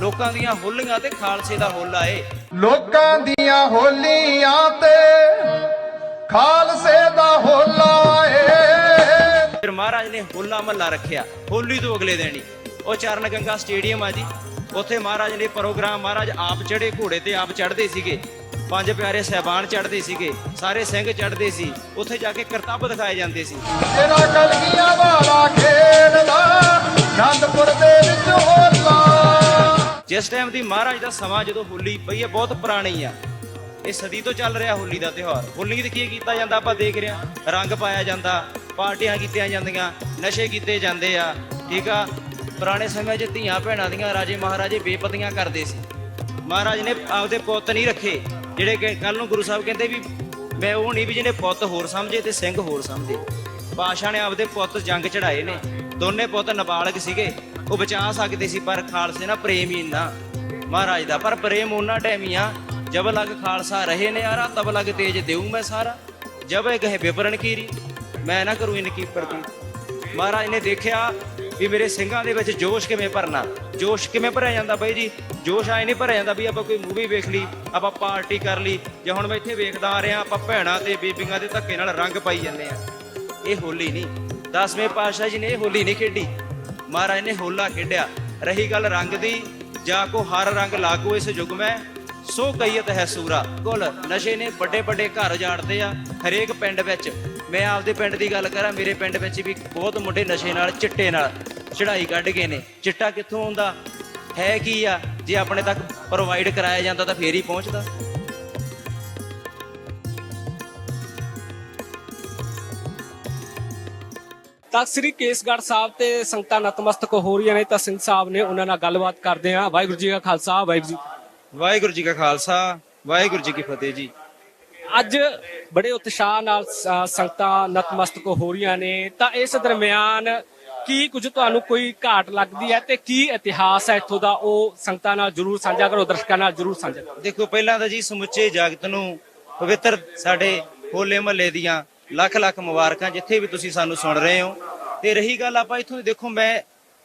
ਲੋਕਾਂ ਦੀਆਂ ਹੋਲੀਆਂ ਤੇ ਖਾਲਸੇ ਦਾ ਹੋਲਾ ਏ ਲੋਕਾਂ ਦੀਆਂ ਹੋਲੀਆਂ ਤੇ ਖਾਲਸੇ ਦਾ ਹੋਲਾ ਏ ਫਿਰ ਮਹਾਰਾਜ ਨੇ ਹੋਲਾ ਮਹੱਲਾ ਰੱਖਿਆ ਹੋਲੀ ਤੋਂ ਅਗਲੇ ਦਿਨ ਹੀ। ਉਹ ਚਰਨ ਗੰਗਾ ਸਟੇਡੀਅਮ ਆ ਜੀ। ਉੱਥੇ ਮਹਾਰਾਜ ਨੇ ਪ੍ਰੋਗਰਾਮ ਮਹਾਰਾਜ ਆਪ ਚੜੇ ਘੋੜੇ ਤੇ ਆਪ ਚੜ੍ਹਦੇ ਸੀਗੇ। ਪੰਜ ਪਿਆਰੇ ਸਹਿਬਾਨ ਚੜ੍ਹਦੇ ਸੀਗੇ ਸਾਰੇ ਸਿੰਘ ਚੜ੍ਹਦੇ ਸੀ। ਉੱਥੇ ਜਾ ਕੇ ਕਰਤੱਵ ਦਿਖਾਏ ਜਾਂਦੇ ਸੀ। ਜਿਹੜਾ ਕਲਗੀਆਂ ਵਾਲਾ ਖੇਡਦਾ ਆਨੰਦਪੁਰ ਦੇ ਵਿੱਚ ਹੋਲਾ। ਜਿਸ ਟਾਈਮ ਦੀ ਮਹਾਰਾਜ ਦਾ ਸਮਾਂ ਜਦੋਂ ਹੋਲੀ ਪਈ ਹੈ, ਬਹੁਤ ਪੁਰਾਣੀ ਆ। ਇਹ ਸਦੀ ਤੋਂ ਚੱਲ ਰਿਹਾ ਹੋਲੀ ਦਾ ਤਿਉਹਾਰ। ਹੋਲੀ ਤੇ ਕੀ ਕੀਤਾ ਜਾਂਦਾ, ਆਪਾਂ ਦੇਖ ਰਹੇ ਹਾਂ। ਰੰਗ ਪਾਇਆ ਜਾਂਦਾ, ਪਾਰਟੀਆਂ ਕੀਤੀਆਂ ਜਾਂਦੀਆਂ, ਨਸ਼ੇ ਕੀਤੇ ਜਾਂਦੇ ਆ, ਠੀਕ ਆ? ਪੁਰਾਣੇ ਸਮੇਂ 'ਚ ਧੀਆਂ ਭੈਣਾਂ ਦੀਆਂ, ਰਾਜੇ ਮਹਾਰਾਜੇ ਬੇਪਤੀਆਂ ਕਰਦੇ ਸੀ। ਮਹਾਰਾਜ ਨੇ ਆਪਦੇ ਪੁੱਤ ਨਹੀਂ ਰੱਖੇ, ਜਿਹੜੇ ਕਿ ਕੱਲ ਨੂੰ ਗੁਰੂ ਸਾਹਿਬ ਕਹਿੰਦੇ ਵੀ, ਮੈਂ ਉਹ ਨਹੀਂ ਵੀ ਜਿਹਨੇ ਪੁੱਤ ਹੋਰ ਸਮਝੇ ਤੇ ਸਿੰਘ ਹੋਰ ਸਮਝੇ। ਪਾਸ਼ਾ ਨੇ ਆਪਦੇ ਪੁੱਤ ਜੰਗ ਚੜਾਏ ਨੇ। ਦੋਨੇ ਪੁੱਤ ਨਾਬਾਲਗ ਸੀਗੇ। ਉਹ ਬਚਾ ਸਕਦੇ ਸੀ, ਪਰ ਖਾਲਸੇ ਨਾਲ ਪ੍ਰੇਮ ਹੀ ਇੰਨਾ। ਮਹਾਰਾਜ ਦਾ, ਪਰ ਪ੍ਰੇਮ ਉਹਨਾਂ ਟਾਈਮ ਹੀ ਆ। ਜਬ ਲਗ ਖਾਲਸਾ ਰਹੇ ਨੇ ਯਾਰਾ ਤਬ ਲਗ ਤੇਜ ਦੇਉ ਮੈਂ ਸਾਰਾ। ਜਬ ਇਹ ਕਹੇ ਵਿਵਰਣ ਕੀਰੀ, ਮੈਂ ਨਾ ਕਰੂੰ ਇਨ ਕੀ ਪ੍ਰਤੀ ਮਹਾਰਾਜ ਨੇ ਦੇਖਿਆ ਵੀ ਮੇਰੇ ਸਿੰਘਾਂ ਦੇ ਵਿੱਚ ਜੋਸ਼ ਕਿਵੇਂ ਭਰਨਾ। ਜੋਸ਼ ਕਿਵੇਂ ਭਰਿਆ ਜਾਂਦਾ ਬਾਈ ਜੀ? ਜੋਸ਼ ਆਏ ਨਹੀਂ ਭਰਿਆ ਜਾਂਦਾ ਵੀ ਆਪਾਂ ਕੋਈ ਮੂਵੀ ਵੇਖ ਲਈ, ਆਪਾਂ ਪਾਰਟੀ ਕਰ ਲਈ, ਜਾਂ ਹੁਣ ਮੈਂ ਇੱਥੇ ਵੇਖਦਾ ਆ ਰਿਹਾ, ਆਪਾਂ ਭੈਣਾਂ ਤੇ ਬੀਬੀਆਂ ਦੇ ਧੱਕੇ ਨਾਲ ਰੰਗ ਪਾਈ ਜਾਂਦੇ ਆ। ਇਹ ਹੋਲੀ ਨਹੀਂ। ਦਸਵੇਂ ਪਾਤਸ਼ਾਹ ਜੀ ਨੇ ਇਹ ਹੋਲੀ ਨਹੀਂ ਖੇਡੀ। ਮਹਾਰਾਜ ਨੇ ਹੋਲਾ ਖੇਡਿਆ। ਰਹੀ ਗੱਲ ਰੰਗ ਦੀ, ਜਾ ਕੋ ਹਰ ਰੰਗ ਲਾਗੋ ਇਸ ਯੁਗ ਮੈਂ, ਸੋ ਕਈਤ ਹੈ ਸੂਰਾ। ਕੁਲ ਨਸ਼ੇ ਨੇ ਵੱਡੇ ਵੱਡੇ ਘਰ ਉਜਾੜਦੇ ਆ, ਹਰੇਕ ਪਿੰਡ ਵਿੱਚ। ਮੈਂ ਆਪਦੇ ਪਿੰਡ ਦੀ ਗੱਲ ਕਰਾਂ, ਮੇਰੇ ਪਿੰਡ ਵਿੱਚ ਵੀ ਬਹੁਤ ਮੁੰਡੇ ਨਸ਼ੇ ਨਾਲ, ਚਿੱਟੇ ਨਾਲ ਚੜਾਈ ਕੱਢ ਗਏ ਨੇ। ਚਿੱਟਾ ਕਿੱਥੋਂ ਆਉਂਦਾ? ਹੈ ਕੀ ਆ? ਜੇ ਆਪਣੇ ਤੱਕ ਪ੍ਰੋਵਾਈਡ ਕਰਾਇਆ ਜਾਂਦਾ ਤਾਂ ਫੇਰ ਹੀ ਪਹੁੰਚਦਾ। ਤਖਤ ਸ੍ਰੀ ਕੇਸਗੜ੍ਹ ਸਾਹਿਬ ਤੇ ਸੰਗਤਾਂ ਨਤਮਸਤਕ ਹੋ ਰਹੀਆਂ ਨੇ ਤਾਂ ਸਿੰਘ ਸਾਹਿਬ ਨੇ ਉਹਨਾਂ ਨਾਲ ਗੱਲਬਾਤ ਕਰਦੇ ਆ ਵਾਹਿਗੁਰੂ ਜੀ ਕਾ ਖਾਲਸਾ ਵਾਹਿਗੁਰੂ ਜੀ ਵਾਹਿਗੁਰੂ ਜੀ ਕਾ ਖਾਲਸਾ ਵਾਹਿਗੁਰੂ ਜੀ ਕੀ ਫਤਿਹ ਜੀ। ਅੱਜ ਬੜੇ ਉਤਸ਼ਾਹ ਨਾਲ ਸੰਗਤਾਂ ਨਤਮਸਤਕ ਹੋ ਰਹੀਆਂ ਨੇ। ਤਾਂ ਇਸ ਦਰਮਿਆਨ ਕੀ ਕੁਝ ਤੁਹਾਨੂੰ ਕੋਈ ਘਾਟ ਲੱਗਦੀ ਹੈ ਤੇ ਕੀ ਇਤਿਹਾਸ ਹੈ ਇੱਥੋਂ ਦਾ? ਉਹ ਸੰਗਤਾਂ ਨਾਲ ਜਰੂਰ ਸਾਂਝਾ ਕਰੋ ਦਰਸ਼ਕਾਂ ਨਾਲ ਜਰੂਰ ਸਾਂਝਾ ਕਰੋ। ਦੇਖੋ ਪਹਿਲਾਂ ਤਾਂ ਜੀ ਸਮੁੱਚੇ ਜਗਤ ਨੂੰ ਪਵਿੱਤਰ ਸਾਡੇ ਹੋਲੇ ਮਹੱਲੇ ਦੀਆਂ ਲੱਖ ਲੱਖ ਮੁਬਾਰਕਾਂ ਜਿੱਥੇ ਵੀ ਤੁਸੀਂ ਸਾਨੂੰ ਸੁਣ ਰਹੇ ਹੋ। ਤੇ ਰਹੀ ਗੱਲ ਆਪਾਂ ਇੱਥੋਂ ਦੀ, ਦੇਖੋ ਮੈਂ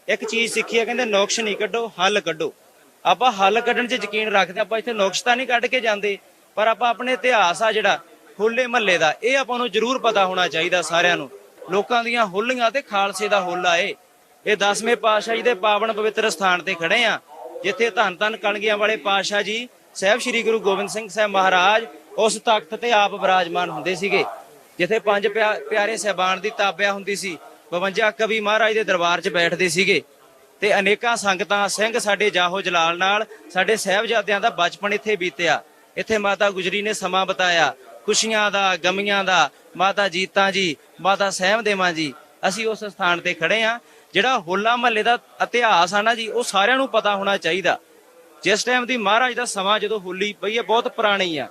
ਇੱਕ ਚੀਜ਼ ਸਿੱਖੀ ਹੈ ਕਹਿੰਦੇ ਨੁਕਸ ਨਹੀਂ ਕੱਢੋ, ਹੱਲ ਕੱਢੋ। ਆਪਾਂ ਹੱਲ ਕੱਢਣ 'ਚ ਯਕੀਨ ਰੱਖਦੇ ਆਪਾਂ ਇੱਥੇ ਨੁਕਸ ਤਾਂ ਨਹੀਂ ਕੱਢ ਕੇ ਜਾਂਦੇ, ਪਰ ਆਪਾਂ ਆਪਣੇ ਇਤਿਹਾਸ ਆ ਜਿਹੜਾ ਹੋਲੇ ਮਹੱਲੇ ਦਾ, ਇਹ ਆਪਾਂ ਨੂੰ ਜ਼ਰੂਰ ਪਤਾ ਹੋਣਾ ਚਾਹੀਦਾ ਸਾਰਿਆਂ ਨੂੰ। ਲੋਕਾਂ ਦੀਆਂ ਹੋਲੀਆਂ ਤੇ ਖਾਲਸੇ ਦਾ ਹੋਲਾ ਏ। ਇਹ 10ਵੇਂ ਪਾਤਸ਼ਾਹ ਜੀ ਦੇ ਪਾਵਨ ਪਵਿੱਤਰ ਸਥਾਨ ਤੇ ਖੜੇ ਆ, ਜਿੱਥੇ ਧੰਨ ਧੰਨ ਕਣਗੀਆਂ ਵਾਲੇ ਪਾਤਸ਼ਾਹ ਜੀ, ਸਾਹਿਬ ਸ੍ਰੀ ਗੁਰੂ ਗੋਬਿੰਦ ਸਿੰਘ ਸਾਹਿਬ ਮਹਾਰਾਜ, ਉਸ ਤਖਤ ਤੇ ਆਪ ਵਿਰਾਜਮਾਨ ਹੁੰਦੇ ਸੀਗੇ। ਜਿੱਥੇ ਪੰਜ ਪਿਆ- ਪਿਆਰੇ ਸਹਿਬਾਨ ਦੀ ਤਾਬਿਆ ਹੁੰਦੀ ਸੀ 52 ਕਵੀ ਮਹਾਰਾਜ ਦੇ ਦਰਬਾਰ 'ਚ ਬੈਠਦੇ ਸੀਗੇ। ਤੇ ਅਨੇਕਾਂ ਸੰਗਤਾਂ, ਸਿੰਘ ਸਾਡੇ ਜਾਹੋ ਜਲਾਲ ਨਾਲ, ਸਾਡੇ ਸਹਿਬਜ਼ਾਦਿਆਂ ਦਾ ਬਚਪਨ ਇੱਥੇ ਬੀਤਿਆ। ਇੱਥੇ ਮਾਤਾ ਗੁਜਰੀ ਨੇ ਸਮਾਂ ਬਤਾਇਆ। ਖੁਸ਼ੀਆਂ ਦਾ, ਗਮੀਆਂ ਦਾ, ਮਾਤਾ ਜੀਤਾਂ ਜੀ, ਮਾਤਾ ਸਹਿਮਦੇਵਾਂ ਜੀ, ਅਸੀਂ ਉਸ ਸਥਾਨ ਤੇ ਖੜੇ ਆ, ਜਿਹੜਾ ਹੋਲਾ ਮਹੱਲੇ ਦਾ ਇਤਿਹਾਸ ਆ ਨਾ ਜੀ, ਉਹ ਸਾਰਿਆਂ ਨੂੰ ਪਤਾ ਹੋਣਾ ਚਾਹੀਦਾ। ਜਿਸ ਟਾਈਮ ਦੀ ਮਹਾਰਾਜ ਦਾ ਸਮਾਂ ਜਦੋਂ ਹੋਲੀ ਪਈ ਹੈ ਬਹੁਤ ਪੁਰਾਣੀ ਆ।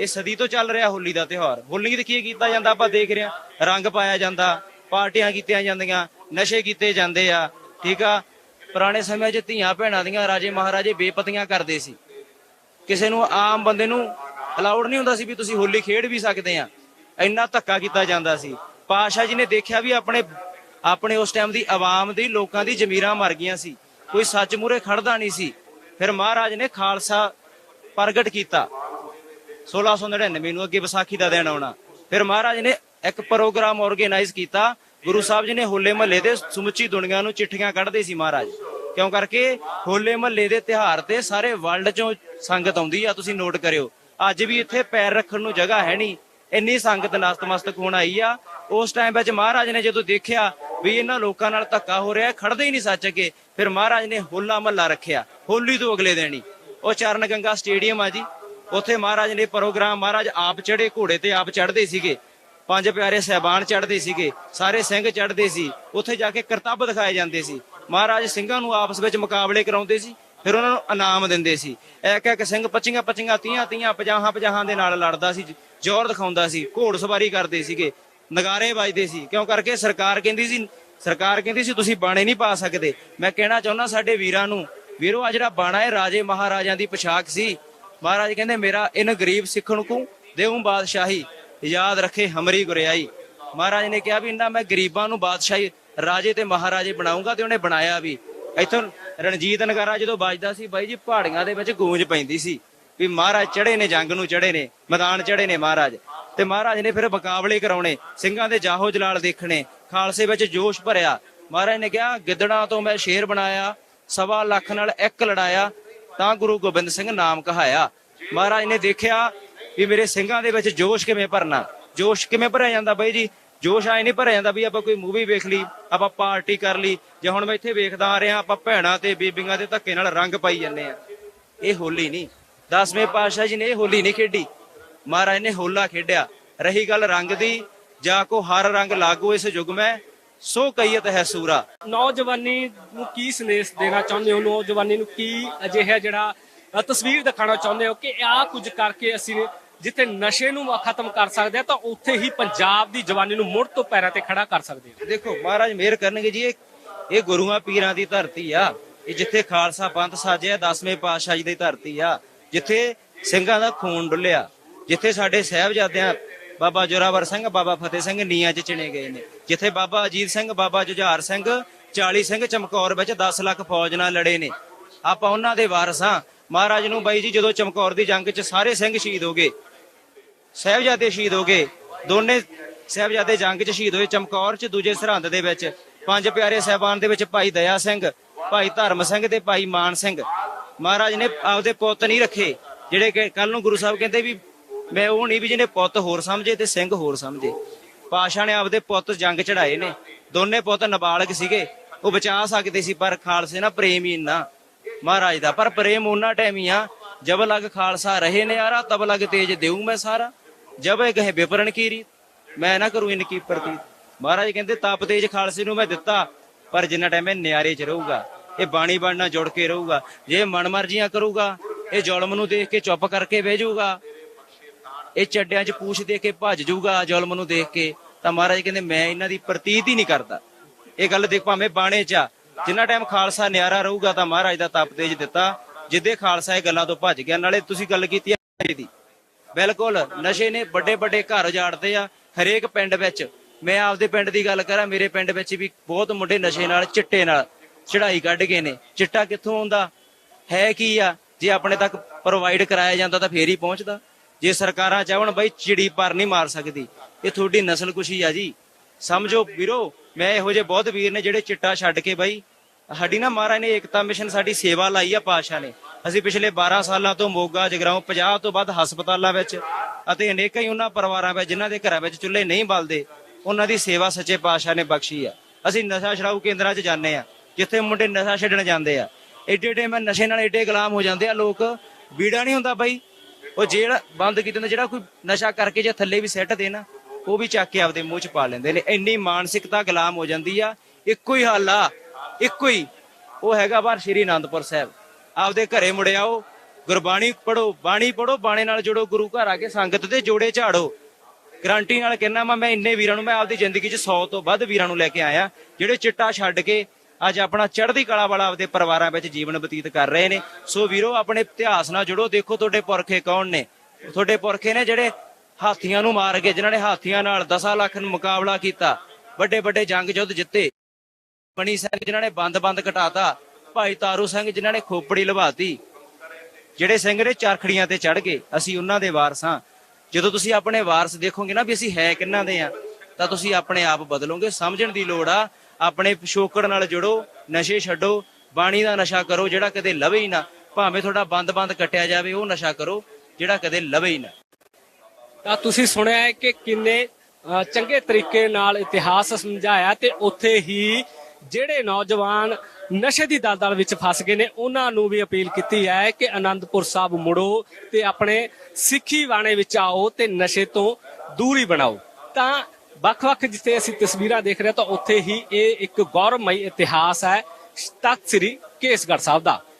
ਇਹ ਸਦੀ ਤੋਂ ਚੱਲ ਰਿਹਾ ਹੋਲੀ ਦਾ ਤਿਉਹਾਰ। ਹੋਲੀ ਦੇ ਕੀ ਕੀਤਾ ਜਾਂਦਾ, ਆਪਾਂ ਦੇਖ ਰਹੇ ਹਾਂ। ਰੰਗ ਪਾਇਆ ਜਾਂਦਾ, ਪਾਰਟੀਆਂ ਕੀਤੀਆਂ ਜਾਂਦੀਆਂ, ਨਸ਼ੇ ਕੀਤੇ ਜਾਂਦੇ ਆ, ਠੀਕ ਆ? ਪੁਰਾਣੇ ਸਮਿਆਂ 'ਚ ਧੀਆਂ ਭੈਣਾਂ ਦੀਆਂ, ਰਾਜੇ ਮਹਾਰਾਜੇ ਬੇਪਤੀਆਂ ਕਰਦੇ ਸੀ। ਕਿਸੇ ਨੂੰ ਆਮ ਬੰਦੇ ਨੂੰ ਅਲਾਉਡ ਨਹੀਂ ਹੁੰਦਾ ਸੀ ਵੀ ਤੁਸੀਂ ਹੋਲੀ ਖੇਡ ਵੀ ਸਕਦੇ ਆ। ਇੰਨਾ ਧੱਕਾ ਕੀਤਾ ਜਾਂਦਾ ਸੀ। ਪਾਸ਼ਾ ਜੀ ਨੇ ਦੇਖਿਆ ਵੀ ਆਪਣੇ ਆਪਣੇ ਉਸ ਟਾਈਮ ਦੀ ਆਵਾਮ ਦੀ, ਲੋਕਾਂ ਦੀ ਜ਼ਮੀਰਾਂ ਮਰ ਗਈਆਂ ਸੀ। ਕੋਈ ਸੱਚ ਮੂਰੇ ਖੜਦਾ ਨਹੀਂ ਸੀ। ਫਿਰ ਮਹਾਰਾਜ ਨੇ ਖਾਲਸਾ ਪ੍ਰਗਟ ਕੀਤਾ। 1699 ਨੂੰ ਅੱਗੇ ਵਿਸਾਖੀ ਦਾ ਦਿਨ ਆਉਣਾ। ਫਿਰ ਮਹਾਰਾਜ ਨੇ ਇੱਕ ਪ੍ਰੋਗਰਾਮ ਆਰਗੇਨਾਈਜ਼ ਕੀਤਾ। ਗੁਰੂ ਸਾਹਿਬ ਜੀ ਨੇ ਹੋਲੇ ਮਹੱਲੇ ਦੇ ਸਮੁੱਚੀ ਦੁਨੀਆ ਨੂੰ ਚਿੱਠੀਆਂ ਕੱਢਦੇ ਸੀ ਮਹਾਰਾਜ। ਕਿਉਂ ਕਰਕੇ? ਹੋਲੇ ਮਹੱਲੇ ਦੇ ਤਿਹਾਰ ਤੇ ਸਾਰੇ ਵਰਲਡ ਚੋਂ ਸੰਗਤ ਆਉਂਦੀ ਆ, ਤੁਸੀਂ ਨੋਟ ਕਰਿਓ। ਅੱਜ ਵੀ ਇੱਥੇ ਪੈਰ ਰੱਖਣ ਨੂੰ ਜਗ੍ਹਾ ਹੈ ਨਹੀਂ। ਇੰਨੀ ਸੰਗਤ ਨਸਤਮਸਤਕ ਹੋਣ ਆਈ ਆ। ਉਸ ਟਾਈਮ ਵਿੱਚ ਮਹਾਰਾਜ ਨੇ ਜਦੋਂ ਦੇਖਿਆ ਵੀ ਇਹਨਾਂ ਲੋਕਾਂ ਨਾਲ ਧੱਕਾ ਹੋ ਰਿਹਾ, ਖੜਦੇ ਹੀ ਨਹੀਂ ਸੱਚ ਅੱਗੇ। ਫਿਰ ਮਹਾਰਾਜ ਨੇ ਹੋਲਾ ਮਹੱਲਾ ਰੱਖਿਆ, ਹੋਲੀ ਤੋਂ ਅਗਲੇ ਦਿਨ ਹੀ। ਉਹ ਚਰਨ ਗੰਗਾ ਸਟੇਡੀਅਮ ਆ ਜੀ। ਉੱਥੇ ਮਹਾਰਾਜ ਨੇ ਪ੍ਰੋਗਰਾਮ, ਮਹਾਰਾਜ ਆਪ ਚੜੇ ਘੋੜੇ ਤੇ ਆਪ ਚੜਦੇ ਸੀਗੇ। ਪੰਜ ਪਿਆਰੇ ਸਹਿਬਾਨ ਚੜਦੇ ਸੀਗੇ, ਸਾਰੇ ਸਿੰਘ ਚੜਦੇ ਸੀ। ਉੱਥੇ ਜਾ ਕੇ ਕਰਤੱਵ ਦਿਖਾਏ ਜਾਂਦੇ ਸੀ। ਮਹਾਰਾਜ ਸਿੰਘਾਂ ਨੂੰ ਆਪਸ ਵਿੱਚ ਮੁਕਾਬਲੇ ਕਰਾਉਂਦੇ ਸੀ, ਫਿਰ ਉਹਨਾਂ ਨੂੰ ਇਨਾਮ ਦਿੰਦੇ ਸੀ। ਇੱਕ ਇੱਕ ਸਿੰਘ 25 25 30 30 50 50 ਦੇ ਨਾਲ ਲੜਦਾ ਸੀ, ਜ਼ੋਰ ਦਿਖਾਉਂਦਾ ਸੀ, ਘੋੜ ਸਵਾਰੀ ਕਰਦੇ ਸੀਗੇ, ਨਗਾਰੇ ਵੱਜਦੇ ਸੀ। ਕਿਉਂ ਕਰਕੇ? ਸਰਕਾਰ ਕਹਿੰਦੀ ਸੀ, ਸਰਕਾਰ ਕਹਿੰਦੀ ਸੀ, ਤੁਸੀਂ ਬਾਣੇ ਨਹੀਂ ਪਾ ਸਕਦੇ। ਮੈਂ ਕਹਿਣਾ ਚਾਹੁੰਦਾ ਸਾਡੇ ਵੀਰਾਂ ਨੂੰ, ਵੀਰੋ ਆ ਜਿਹੜਾ ਬਾਣਾ ਹੈ, ਰਾਜੇ ਮਹਾਰਾਜਾਂ ਦੀ ਪੋਸ਼ਾਕ ਸੀ। ਮਹਾਰਾਜ ਕਹਿੰਦੇ, ਮੇਰਾ ਇਨ ਗਰੀਬ ਸਿੱਖਣ ਨੂੰ ਦੇਉ ਬਾਦਸ਼ਾਹੀ, ਯਾਦ ਰੱਖੇ ਹਮਰੀ ਗੁਰਿਆਈ। ਮਹਾਰਾਜ ਨੇ ਕਿਹਾ ਵੀ, ਇੰਨਾ ਮੈਂ ਗਰੀਬਾਂ ਨੂੰ ਬਾਦਸ਼ਾਹੀ, ਰਾਜੇ ਤੇ ਮਹਾਰਾਜੇ ਬਣਾਉਂਗਾ ਤੇ ਉਹਨੇ ਬਣਾਇਆ ਵੀ। ਇੱਥੋਂ ਰਣਜੀਤ ਨਗਾਰਾ ਜਦੋਂ ਵੱਜਦਾ ਸੀ, ਬਾਈ ਜੀ, ਪਹਾੜੀਆਂ ਦੇ ਵਿੱਚ ਗੂੰਜ ਪੈਂਦੀ ਸੀ ਵੀ ਮਹਾਰਾਜ ਚੜੇ ਨੇ, ਜੰਗ ਨੂੰ ਚੜੇ ਨੇ, ਮੈਦਾਨ ਚੜੇ ਨੇ ਮਹਾਰਾਜ। ਤੇ ਮਹਾਰਾਜ ਨੇ ਫਿਰ ਮੁਕਾਬਲੇ ਕਰਾਉਣੇ, ਸਿੰਘਾਂ ਦੇ ਜਾਹੋ ਜਲਾਲ ਦੇਖਣੇ, ਖਾਲਸੇ ਵਿੱਚ ਜੋਸ਼ ਭਰਿਆ। ਮਹਾਰਾਜ ਨੇ ਕਿਹਾ, ਗਿੱਦੜਾਂ ਤੋਂ ਮੈਂ ਸ਼ੇਰ ਬਣਾਇਆ, ਸਵਾ ਲੱਖ ਨਾਲ ਇੱਕ ਲੜਾਇਆ ਤਾਂ ਗੁਰੂ ਗੋਬਿੰਦ ਸਿੰਘ ਨਾਮ ਕਹਾਇਆ। ਮਹਾਰਾਜ ਨੇ ਦੇਖਿਆ ਵੀ ਮੇਰੇ ਸਿੰਘਾਂ ਦੇ ਵਿੱਚ ਜੋਸ਼ ਕਿਵੇਂ ਭਰਨਾ। ਜੋਸ਼ ਕਿਵੇਂ ਭਰਿਆ ਜਾਂਦਾ ਬਾਈ ਜੀ? ਜੋਸ਼ ਆਏ ਨਹੀਂ ਭਰਿਆ ਜਾਂਦਾ ਵੀ ਆਪਾਂ ਕੋਈ ਮੂਵੀ ਵੇਖ ਲਈ, ਆਪਾਂ ਪਾਰਟੀ ਕਰ ਲਈ, ਜੇ ਹੁਣ ਮੈਂ ਇੱਥੇ ਵੇਖਦਾ ਆ ਰਿਹਾ, ਆਪਾਂ ਭੈਣਾਂ ਤੇ ਬੀਬੀਆਂ ਦੇ ਧੱਕੇ ਨਾਲ ਰੰਗ ਪਾਈ ਜਾਂਦੇ ਆ। ਇਹ ਹੋਲੀ ਨਹੀਂ। ਦਸਵੇਂ ਪਾਤਸ਼ਾਹ ਜੀ ਨੇ ਇਹ ਹੋਲੀ ਨਹੀਂ ਖੇਡੀ। ਮਹਾਰਾਜ ਨੇ ਹੋਲਾ ਖੇਡਿਆ। ਰਹੀ ਗੱਲ ਰੰਗ ਦੀ, ਜਾਂ ਕੋ ਹਰ ਰੰਗ ਲਾਗੋ ਇਸ ਯੁੱਗ ਮੈਂ ਸੋ ਕਈਤ ਹੈ ਸੂਰਾ। ਨੌਜਵਾਨੀ ਨੂੰ ਕੀ ਸੰਦੇਸ਼ ਦੇਣਾ ਚਾਹੁੰਦੇ ਹੋ? ਨੌਜਵਾਨੀ ਨੂੰ ਕੀ ਅਜਿਹਾ ਜਿਹੜਾ ਤਸਵੀਰ ਦਿਖਾਉਣਾ ਚਾਹੁੰਦੇ ਹੋ ਕਿ ਆਹ ਕੁਝ ਕਰਕੇ ਅਸੀਂ ਜਿੱਥੇ ਨਸ਼ੇ ਨੂੰ ਖਤਮ ਕਰ ਸਕਦੇ ਆ ਤਾਂ ਉੱਥੇ ਹੀ ਪੰਜਾਬ ਦੀ ਜਵਾਨੀ ਨੂੰ ਮੁੜ ਤੋਂ ਪੈਰਾਂ ਤੇ ਖੜਾ ਕਰ ਸਕਦੇ ਹਾਂ। ਦੇਖੋ ਮਹਾਰਾਜ ਮਿਹਰ ਕਰਨਗੇ ਜੀ ਇਹ ਇਹ ਗੁਰੂਆਂ ਪੀਰਾਂ ਦੀ ਧਰਤੀ ਆ। ਇਹ ਜਿੱਥੇ ਖਾਲਸਾ ਪੰਥ ਸਾਜਿਆ ਦਸਵੇਂ ਪਾਤਸ਼ਾਹ ਜੀ ਦੀ ਧਰਤੀ ਆ। ਜਿੱਥੇ ਸਿੰਘਾਂ ਦਾ ਖੂਨ ਡੁੱਲਿਆ ਜਿੱਥੇ ਸਾਡੇ ਸਾਹਿਬਜ਼ਾਦਿਆਂ ਬਾਬਾ ਜੋਰਾਵਰ ਸਿੰਘ ਬਾਬਾ ਫਤਿਹ ਸਿੰਘ ਨੀਆਂ 'ਚ ਚਿਣੇ ਗਏ ਨੇ। ਜਿੱਥੇ ਬਾਬਾ ਅਜੀਤ ਸਿੰਘ, ਬਾਬਾ ਜੁਝਾਰ ਸਿੰਘ 40 ਸਿੰਘ ਚਮਕੌਰ ਵਿੱਚ 10 ਲੱਖ ਫੌਜ ਨਾਲ ਲੜੇ ਨੇ। ਆਪਾਂ ਉਹਨਾਂ ਦੇ ਵਾਰਸ ਹਾਂ। ਮਹਾਰਾਜ ਨੂੰ ਬਾਈ ਜੀ, ਜਦੋਂ ਚਮਕੌਰ ਦੀ ਜੰਗ 'ਚ ਸਾਰੇ ਸਿੰਘ ਸ਼ਹੀਦ ਹੋ ਗਏ, ਸਾਹਿਬਜ਼ਾਦੇ ਸ਼ਹੀਦ ਹੋ ਗਏ, ਦੋਨੇ ਸਾਹਿਬਜ਼ਾਦੇ ਜੰਗ 'ਚ ਸ਼ਹੀਦ ਹੋਏ, ਚਮਕੌਰ 'ਚ, ਦੂਜੇ ਸਰਹੰਦ ਦੇ ਵਿੱਚ। ਪੰਜ ਪਿਆਰੇ ਸਹਿਬਾਨ ਦੇ ਵਿੱਚ ਭਾਈ ਦਇਆ ਸਿੰਘ, ਭਾਈ ਧਰਮ ਸਿੰਘ ਤੇ ਭਾਈ ਮਾਨ ਸਿੰਘ। ਮਹਾਰਾਜ ਨੇ ਆਪਦੇ ਪੁੱਤ ਨਹੀਂ ਰੱਖੇ, ਜਿਹੜੇ ਕਿ ਕੱਲ ਨੂੰ ਗੁਰੂ ਸਾਹਿਬ ਕਹਿੰਦੇ ਵੀ, ਮੈਂ ਉਹ ਨਹੀਂ ਵੀ ਜਿਹਨੇ ਪੁੱਤ ਹੋਰ ਸਮਝੇ ਤੇ ਸਿੰਘ ਹੋਰ ਸਮਝੇ। ਪਾਸ਼ਾ ਨੇ ਆਪਦੇ ਪੁੱਤ ਜੰਗ ਚੜਾਏ ਨੇ। ਦੋਨੇ ਪੁੱਤ ਨਾਬਾਲਗ ਸੀਗੇ। ਉਹ ਬਚਾ ਸਕਦੇ ਸੀ, ਪਰ ਖਾਲਸੇ ਨਾਲ ਪ੍ਰੇਮ ਹੀ ਇੰਨਾ। ਮਹਾਰਾਜ ਦਾ, ਪਰ ਪ੍ਰੇਮ ਉਹਨਾਂ ਟਾਈਮ ਹੀ ਆ। ਜਬ ਲਗ ਖਾਲਸਾ ਰਹੇ ਨੇ ਯਾਰਾ ਤਬ ਲਗ ਤੇਜ ਦੇਉ ਮੈਂ ਸਾਰਾ। ਜਬ ਇਹ ਕਹੇ ਵਿਪਰਨ ਕੀ ਰੀਤ, ਮੈਂ ਨਾ ਕਰੂੰ ਇਨ ਕੀ ਪ੍ਰਤੀ ਮਹਾਰਾਜ ਕਹਿੰਦੇ, ਤਪ ਤੇਜ ਖਾਲਸੇ ਨੂੰ ਮੈਂ ਦਿੱਤਾ, ਪਰ ਜਿੰਨਾ ਟਾਈਮ ਇਹ ਨਿਆਰੇ ਚ ਰਹੂਗਾ, ਇਹ ਬਾਣੀ ਬਣਨਾ ਜੁੜ ਕੇ ਰਹੂਗਾ। ਜੇ ਮਨ ਮਰਜ਼ੀਆਂ ਕਰੂਗਾ, ਇਹ ਜ਼ੁਲਮ ਨੂੰ ਦੇਖ ਕੇ ਚੁੱਪ ਕਰਕੇ ਬਹਿ ਜਾਊਗਾ। ਇਹ ਚੱਡਿਆਂ 'ਚ ਪੂਛ ਦੇ ਕੇ ਭੱਜ ਜਾਊਗਾ ਜ਼ੁਲਮ ਨੂੰ ਦੇਖ ਕੇ, ਤਾਂ ਮਹਾਰਾਜ ਕਹਿੰਦੇ, ਮੈਂ ਇਹਨਾਂ ਦੀ ਪ੍ਰਤੀਤ ਹੀ ਨਹੀਂ ਕਰਦਾ। ਇਹ ਗੱਲ ਦੇਖ ਭਾਵੇਂ ਬਾਣੇ 'ਚ ਆ, ਜਿੰਨਾ ਟਾਈਮ ਖਾਲਸਾ ਨਿਆਰਾ ਰਹੂਗਾ ਤਾਂ ਮਹਾਰਾਜ ਦਾ ਤਪ ਤੇਜ ਦਿੱਤਾ, ਜਿੱਦੇ ਖਾਲਸਾ ਇਹ ਗੱਲਾਂ ਤੋਂ ਭੱਜ ਗਿਆ। ਨਾਲੇ ਤੁਸੀਂ ਗੱਲ ਕੀਤੀ ਆ ਦੀ। ਬਿਲਕੁਲ, ਨਸ਼ੇ ਨੇ ਵੱਡੇ ਵੱਡੇ ਘਰ ਉਜਾੜਦੇ ਆ, ਹਰੇਕ ਪਿੰਡ ਵਿੱਚ। ਮੈਂ ਆਪਦੇ ਪਿੰਡ ਦੀ ਗੱਲ ਕਰਾਂ, ਮੇਰੇ ਪਿੰਡ ਵਿੱਚ ਵੀ ਬਹੁਤ ਮੁੰਡੇ ਨਸ਼ੇ ਨਾਲ, ਚਿੱਟੇ ਨਾਲ ਚੜਾਈ ਕੱਢ ਗਏ ਨੇ। ਚਿੱਟਾ ਕਿੱਥੋਂ ਆਉਂਦਾ? ਹੈ ਕੀ ਆ? ਜੇ ਆਪਣੇ ਤੱਕ ਪ੍ਰੋਵਾਈਡ ਕਰਾਇਆ ਜਾਂਦਾ ਤਾਂ ਫੇਰ ਹੀ ਪਹੁੰਚਦਾ। ਜੇ ਸਰਕਾਰਾਂ ਚਾਹਣ ਬਈ ਚਿੜੀ ਪਰ ਨਹੀਂ ਮਾਰ ਸਕਦੀ। ਇਹ ਤੁਹਾਡੀ ਨਸਲ ਕੁਸ਼ੀ ਆ ਜੀ। ਸਮਝੋ ਵੀਰੋ, ਮੈਂ ਇਹੋ ਜਿਹੇ ਬਹੁਤ ਵੀਰ ਨੇ ਜਿਹੜੇ ਚਿੱਟਾ ਛੱਡ ਕੇ ਬਈ, ਸਾਡੀ ਨਾ ਮਹਾਰਾਜ ਨੇ ਏਕਤਾ ਮਿਸ਼ਨ ਸਾਡੀ ਸੇਵਾ ਲਾਈ ਆ ਪਾਸ਼ਾ ਨੇ। ਅਸੀਂ ਪਿਛਲੇ 12 ਸਾਲਾਂ ਤੋਂ ਮੋਗਾ, ਜਗਰਾਉਂ 50 ਤੋਂ ਵੱਧ ਹਸਪਤਾਲਾਂ ਵਿੱਚ ਅਤੇ ਅਨੇਕਾਂ ਹੀ ਉਹਨਾਂ ਪਰਿਵਾਰਾਂ ਵਿੱਚ, ਜਿਨ੍ਹਾਂ ਦੇ ਘਰਾਂ ਵਿੱਚ ਚੁੱਲ੍ਹੇ ਨਹੀਂ ਬਲਦੇ, ਉਹਨਾਂ ਦੀ ਸੇਵਾ ਸੱਚੇ ਪਾਤਸ਼ਾਹ ਨੇ ਬਖਸ਼ੀ ਆ। ਅਸੀਂ ਨਸ਼ਾ ਛਡਾਊ ਕੇਂਦਰਾਂ 'ਚ ਜਾਂਦੇ ਆ, ਜਿੱਥੇ ਮੁੰਡੇ ਨਸ਼ਾ ਛੱਡਣ ਜਾਂਦੇ ਆ। ਏਡੇ ਏਡੇ ਮੈਂ ਨਸ਼ੇ ਨਾਲ ਏਡੇ ਗੁਲਾਮ ਹੋ ਜਾਂਦੇ ਆ, ਲੋਕ ਬੀੜਾ ਨਹੀਂ ਹੁੰਦਾ ਬਈ। ਉਹ ਜਿਹੜਾ ਬੰਦ ਕੀਤੇ ਹੁੰਦਾ, ਜਿਹੜਾ ਕੋਈ ਨਸ਼ਾ ਕਰਕੇ ਜਾਂ ਥੱਲੇ ਵੀ ਸੈੱਟ ਦੇ ਨਾ, ਉਹ ਵੀ ਚੱਕ ਕੇ ਆਪਦੇ ਮੂੰਹ 'ਚ ਪਾ ਲੈਂਦੇ ਨੇ। ਇੰਨੀ ਮਾਨਸਿਕਤਾ ਗੁਲਾਮ ਹੋ ਜਾਂਦੀ ਆ, ਇੱਕੋ ਹੀ ਹੱਲ ਆ ਇੱਕੋ ਹੀ। ਉਹ ਹੈਗਾ ਬਾਹਰ ਸ਼੍ਰੀ ਅਨੰਦਪੁਰ ਸਾਹਿਬ। ਆਪਦੇ ਘਰੇ ਮੁੜਿਆਓ ਗੁਰਬਾਣੀ ਪੜੋ ਬਾਣੀ ਪੜੋ ਬਾਣੇ ਨਾਲ ਜੁੜੋ, ਗੁਰੂ ਘਰ ਆ ਕੇ ਸੰਗਤ ਦੇ ਜੋੜੇ ਝਾੜੋ। ਗਰੰਟੀ ਨਾਲ ਕਹਿਣਾ ਮੈਂ ਮੈਂ ਇੰਨੇ ਵੀਰਾਂ ਨੂੰ, ਮੈਂ ਆਪਦੀ ਜ਼ਿੰਦਗੀ 'ਚ 100 ਤੋਂ ਵੱਧ ਵੀਰਾਂ ਨੂੰ ਲੈ ਕੇ ਆਇਆ, ਜਿਹੜੇ ਚਿੱਟਾ ਛੱਡ ਕੇ ਅੱਜ ਆਪਣਾ ਚੜ੍ਹਦੀ ਕਲਾ ਵਾਲਾ ਆਪਦੇ ਪਰਿਵਾਰਾਂ ਵਿੱਚ ਜੀਵਨ ਬਤੀਤ ਕਰ ਰਹੇ ਨੇ। ਸੋ ਵੀਰੋ, ਆਪਣੇ ਇਤਿਹਾਸ ਨਾਲ ਜੁੜੋ। ਦੇਖੋ ਤੁਹਾਡੇ ਪੁਰਖੇ ਕੌਣ ਨੇ। ਤੁਹਾਡੇ ਪੁਰਖੇ ਨੇ ਜਿਹੜੇ ਹਾਥੀਆਂ ਨੂੰ ਮਾਰ ਕੇ ਜਿਨ੍ਹਾਂ ਨੇ ਹਾਥੀਆਂ ਨਾਲ 10 ਲੱਖ ਨੂੰ ਮੁਕਾਬਲਾ ਕੀਤਾ। ਵੱਡੇ ਵੱਡੇ ਜੰਗ ਯੁੱਧ ਜਿੱਤੇ। ਬਣੀ ਸਿੰਘ, ਜਿਨ੍ਹਾਂ ਨੇ ਬੰਦ-ਬੰਦ ਘਟਾਤਾ। ਭਾਈ ਤਾਰੂ ਸਿੰਘ, ਜਿਨ੍ਹਾਂ ਨੇ ਖੋਪੜੀ ਲਵਾਤੀ। ਜਿਹੜੇ ਸਿੰਘ ਨੇ ਚਰਖੜੀਆਂ ਤੇ ਚੜ ਗਏ। ਅਸੀਂ ਉਹਨਾਂ ਦੇ ਵਾਰਸ ਹਾਂ। ਜਦੋਂ ਤੁਸੀਂ ਆਪਣੇ ਵਾਰਸ ਦੇਖੋਗੇ ਨਾ ਵੀ ਅਸੀਂ ਹੈ ਕਿੰਨਾਂ ਦੇ ਆ ਤਾਂ ਤੁਸੀਂ ਆਪਣੇ ਆਪ ਬਦਲੋਗੇ। ਸਮਝਣ ਦੀ ਲੋੜ ਆ ਆਪਣੇ ਪਿਛੋਕੜ ਨਾਲ ਜੁੜੋ, ਨਸ਼ੇ ਛੱਡੋ, ਬਾਣੀ ਦਾ ਨਸ਼ਾ ਕਰੋ, ਜਿਹੜਾ ਕਦੇ ਲਵੇ ਹੀ ਨਾ, ਭਾਵੇਂ ਤੁਹਾਡਾ ਬੰਦ-ਬੰਦ ਕੱਟਿਆ ਜਾਵੇ, ਉਹ ਨਸ਼ਾ ਕਰੋ, ਜਿਹੜਾ ਕਦੇ ਲਵੇ ਹੀ ਨਾ। ਤਾਂ ਤੁਸੀਂ ਸੁਣਿਆ ਹੈ ਕਿ ਕਿੰਨੇ ਚੰਗੇ ਤਰੀਕੇ ਨਾਲ ਇਤਿਹਾਸ ਸਮਝਾਇਆ ਤੇ ਉੱਥੇ ਹੀ ਜਿਹੜੇ ਨੌਜਵਾਨ ਨਸ਼ੇ ਦੀ ਦਲਦਲ ਵਿੱਚ ਫਸ ਗਏ ਨੇ, ਉਹਨਾਂ ਨੂੰ ਵੀ ਅਪੀਲ ਕੀਤੀ ਹੈ ਕਿ ਆਨੰਦਪੁਰ ਸਾਹਿਬ ਮੁੜੋ ਤੇ ਆਪਣੇ ਸਿੱਖੀ ਬਾਣੇ ਵਿੱਚ ਆਓ ਤੇ ਨਸ਼ੇ ਤੋਂ ਦੂਰੀ ਬਣਾਓ। ਤਾਂ ਵੱਖ-ਵੱਖ ਜਿੱਥੇ ਅਸੀਂ ਤਸਵੀਰਾਂ ਦੇਖ ਰਹੇ ਤਾਂ ਉੱਥੇ ਹੀ ਇਹ ਇੱਕ ਗੌਰਵਮਈ ਇਤਿਹਾਸ ਹੈ ਤਖਤ ਸ੍ਰੀ ਕੇਸਗੜ੍ਹ ਸਾਹਿਬ ਦਾ।